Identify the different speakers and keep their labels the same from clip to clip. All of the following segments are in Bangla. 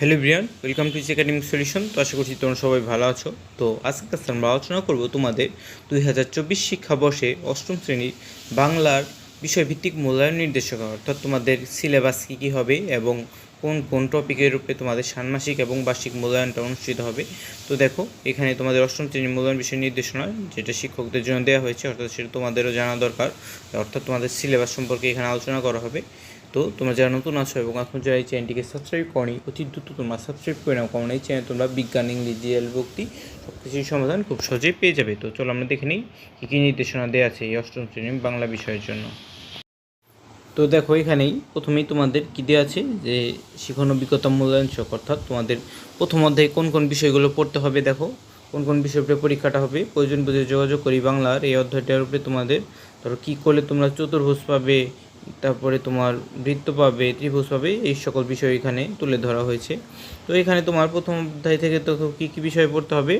Speaker 1: Hello Brian welcome to academic solution তো আশা করছি তোমরা সবাই ভালো আছো। তো আজকে ক্লাসে আমরা আলোচনা করব তোমাদের দুই হাজার চব্বিশ শিক্ষাবর্ষে অষ্টম শ্রেণির বাংলার বিষয়ভিত্তিক মূল্যায়ন নির্দেশিকা। অর্থাৎ তোমাদের সিলেবাস কী কী হবে এবং কোন কোন টপিকের উপরে তোমাদের ষান্মাসিক এবং বার্ষিক মূল্যায়নটা অনুষ্ঠিত হবে। তো দেখো, এখানে তোমাদের অষ্টম শ্রেণির মূল্যায়ন বিষয় নির্দেশনা, যেটা শিক্ষকদের জন্য দেওয়া হয়েছে, অর্থাৎ সেটা তোমাদেরও জানা দরকার। অর্থাৎ তোমাদের সিলেবাস সম্পর্কে এখানে আলোচনা করা হবে। তো তোমরা যারা নতুন আছো এবং এখন যারা এই চ্যানেলটিকে সাবস্ক্রাইব করনি, অতি দ্রুত তোমরা সাবস্ক্রাইব করে নাও। কারণ এই চ্যানেল তোমরা বিজ্ঞান, ইংরেজি ভক্তি সব কিছুর সমাধান খুব সহজেই পেয়ে যাবে। তো চলো আমরা দেখে নিই কী কী নির্দেশনা দেওয়া আছে এই অষ্টম শ্রেণির বাংলা বিষয়ের জন্য। তো দেখো এখানেই প্রথমেই তোমাদের কী দেওয়া আছে যে শিখন অভিজ্ঞতা মূল্যায়ন ছক অর্থাৎ তোমাদের প্রথম অধ্যায়ে কোন কোন বিষয়গুলো পড়তে হবে দেখো। কোন কোন বিষয়ের উপরে পরীক্ষাটা হবে, প্রয়োজন বুঝে যোগাযোগ করি বাংলার এই অধ্যায়টার উপরে তোমাদের। ধরো কী করলে তোমরা চতুর্ভুজ পাবে তারপরে তোমার বৃত্ত পাবে, ত্রিভুজ পাবে, এই সকল বিষয় এখানে তুলে ধরা হয়েছে। তো এখানে তোমার প্রথম অধ্যায় থেকে তো কী কী বিষয় পড়তে হবে?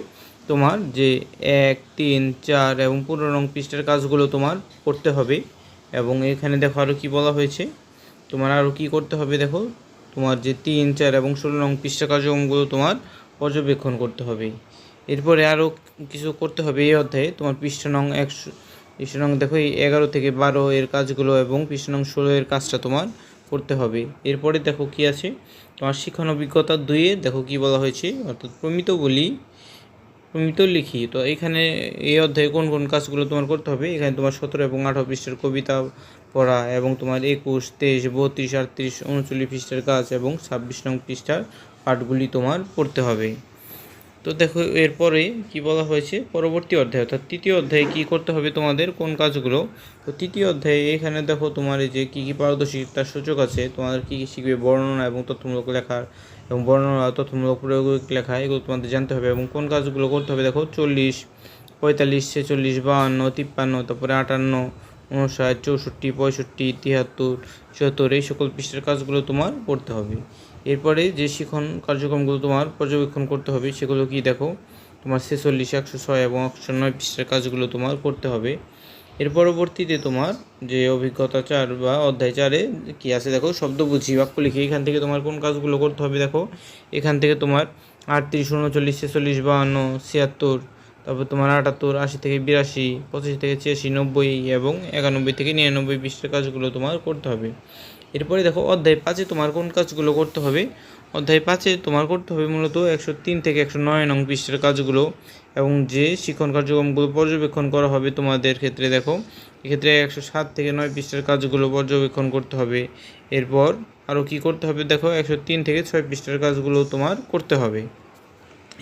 Speaker 1: তোমার যে এক, তিন, চার এবং পনেরো নং পৃষ্ঠার কাজগুলো তোমার পড়তে হবে এবং এখানে দেখো আরও কী বলা হয়েছে। তোমার আরও কী করতে হবে দেখো? তোমার যে তিন, চার এবং ষোলো নং পৃষ্ঠা কার্যক্রমগুলো তোমার পর্যবেক্ষণ করতে হবে। এরপরে আরও কিছু করতে হবে এই অধ্যায়ে। তোমার পৃষ্ঠা নং একশো নং দেখো এগারো থেকে বারো এর কাজগুলো এবং নং ষোলো এর কাজটা তোমার করতে হবে। এরপরে দেখো কি আছে? তোমার শিক্ষণ অভিজ্ঞতা দুইয়ে দেখো কি বলা হয়েছে। অর্থাৎ প্রমিত বলি, প্রমিত লিখি। তো এখানে এই অধ্যায়ে কোন কোন কাজগুলো তোমার করতে হবে? এখানে তোমার সতেরো এবং আঠারো পৃষ্ঠার কবিতা পড়া এবং তোমার একুশ, তেইশ, বত্রিশ, আটত্রিশ, উনচল্লিশ পৃষ্ঠার কাজ এবং ছাব্বিশ নং পৃষ্ঠার পাঠগুলি তোমার পড়তে হবে। তো দেখো, এরপরে কি বলা হয়েছে? পরবর্তী অধ্যায়, অর্থাৎ তৃতীয় অধ্যায়ে কি করতে হবে তোমাদের? কোন কাজগুলো? তো তৃতীয় অধ্যায়ে এখানে দেখো তোমার এই যে কী কী পারদর্শিতার সূচক আছে, তোমাদের কী কী শিখবে? বর্ণনা এবং তথ্যমূলক লেখার এবং বর্ণনা তথ্যমূলক প্রয়োগিক লেখা, এগুলো তোমাদের জানতে হবে এবং কোন কাজগুলো করতে হবে? দেখো, চল্লিশ, পঁয়তাল্লিশ, ছেচল্লিশ, বাহান্ন, তিপ্পান্ন, তারপরে আটান্ন উনষাট চৌষট্টি, পঁয়ষট্টি, তিয়াত্তর চুয়াত্তর এই সকল পৃষ্ঠের কাজগুলো তোমার করতে হবে। এরপরে যে শিখন কার্যক্রমগুলো তোমার পর্যবেক্ষণ করতে হবে, সেগুলো কি দেখো? তোমার ছেচল্লিশ, একশো ছয় এবং একশো নয় পৃষ্ঠের কাজগুলো তোমার করতে হবে। এর পরবর্তীতে তোমার যে অভিজ্ঞতা চার বা অধ্যায় চারে কি আছে দেখো? শব্দ বুঝি, বাক্য লিখে এখান থেকে তোমার কোন কাজগুলো করতে হবে দেখো? এখান থেকে তোমার আটত্রিশ, উনচল্লিশ, ছেচল্লিশ, বাহান্ন, ছিয়াত্তর, তারপর তোমার আটাত্তর, আশি থেকে বিরাশি, পঁচাশি থেকে ছিয়াশি, নব্বই এবং একানব্বই থেকে নিরানব্বই পৃষ্ঠের কাজগুলো তোমার করতে হবে। এরপরে দেখো, অধ্যায় পাঁচে তোমার কোন কাজগুলো করতে হবে? অধ্যায় পাঁচে তোমার করতে হবে মূলত একশো তিন থেকে একশো নয় নং পৃষ্ঠের কাজগুলো এবং যে শিক্ষণ কার্যক্রমগুলো পর্যবেক্ষণ করা হবে তোমাদের ক্ষেত্রে দেখো, এক্ষেত্রে একশো সাত থেকে নয় পৃষ্ঠের কাজগুলো পর্যবেক্ষণ করতে হবে। এরপর আরও কি করতে হবে দেখো, একশো তিন থেকে ছয় পৃষ্ঠের কাজগুলো তোমার করতে হবে।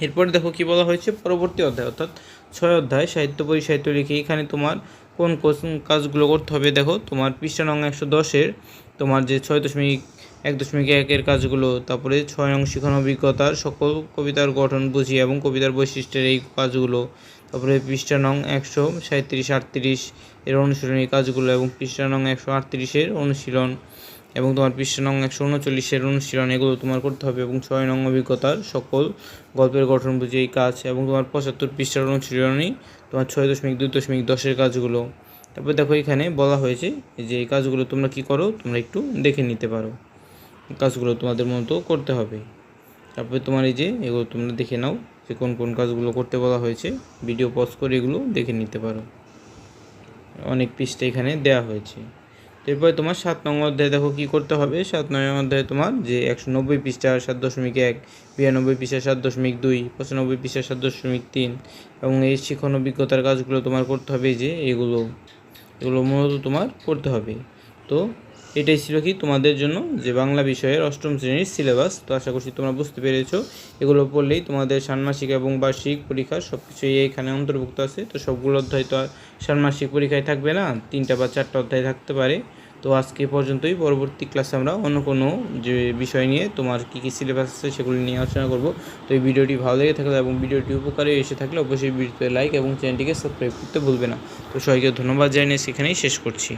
Speaker 1: এরপরে দেখো কি বলা হয়েছে, পরবর্তী অধ্যায় অর্থাৎ ছয় অধ্যায় সাহিত্য বই সাহিত্য লিখে এখানে তোমার কোন কোন কাজগুলো করতে হবে, দেখো, তোমার পৃষ্ঠা নং একশো দশের, তোমার যে ছয় দশমিক এক দশমিক একের কাজগুলো, তারপরে ছয় নং শিখন অভিজ্ঞতার সকল কবিতার গঠন বুঝি এবং কবিতার বৈশিষ্ট্যের এই কাজগুলো, তারপরে পৃষ্ঠা নং একশো সাঁত্রিশ আটত্রিশ এর অনুশীলন এই কাজগুলো এবং পৃষ্ঠা নং একশো আটত্রিশের অনুশীলন। এবং তোমার পৃষ্ঠা নং একশো উনচল্লিশের অনুশীলন, এগুলো তোমার করতে হবে এবং ছয় নং অভিজ্ঞতার সকল গল্পের গঠন বুঝে এই কাজ এবং তোমার পঁচাত্তর পৃষ্ঠার অনুশীলনী তোমার ছয় দশমিক দুই দশমিক দশের কাজগুলো। তারপর দেখো এখানে বলা হয়েছে যে এই কাজগুলো তোমরা কি করো, তোমরা একটু দেখে নিতে পারো। কাজগুলো তোমাদের মতো করতে হবে। তারপরে তোমার এই যে এগুলো তোমরা দেখে নাও যে কোন কোন কাজগুলো করতে বলা হয়েছে। ভিডিও পজ করে এগুলো দেখে নিতে পারো। অনেক পৃষ্ঠা এখানে দেওয়া হয়েছে। এরপরে তোমার সাত নং অধ্যায়ে দেখো কী করতে হবে। সাত নং অধ্যায়ে তোমার যে একশো নব্বই পৃষ্ঠা সাত দশমিক এক, বিরানব্বই পৃষ্ঠা সাত দশমিক দুই, পঁচানব্বই পৃষ্ঠা সাত দশমিক তিন এবং এই শিক্ষণ অভিজ্ঞতার কাজগুলো তোমার করতে হবে যে এগুলো এগুলো মূলত তোমার করতে হবে। তো এটাই ছিল কি তোমাদের জন্য যে বাংলা বিষয়ের অষ্টম শ্রেণির সিলেবাস। তো আশা করছি তোমরা বুঝতে পেরেছ। এগুলো পড়লেই তোমাদের ষান্মাসিক এবং বার্ষিক পরীক্ষা সব কিছুই এখানে অন্তর্ভুক্ত আছে। তো সবগুলো অধ্যায় তো আর ষান্মাসিক পরীক্ষায় থাকবে না, তিনটা বা চারটা অধ্যায় থাকতে পারে। তো আজকে পর্যন্তই। পরবর্তী ক্লাসে আমরা অন্য কোনো যে বিষয় নিয়ে তোমার কী কী সিলেবাস আছে সেগুলি নিয়ে আলোচনা করব। তো এই ভিডিওটি ভালো লেগে থাকলে এবং ভিডিওটি উপকারে এসে থাকলে অবশ্যই ভিডিওতে লাইক এবং চ্যানেলটিকে সাবস্ক্রাইব করতে ভুলবে না। তো সবাইকে ধন্যবাদ জানিয়ে সেখানেই শেষ করছি।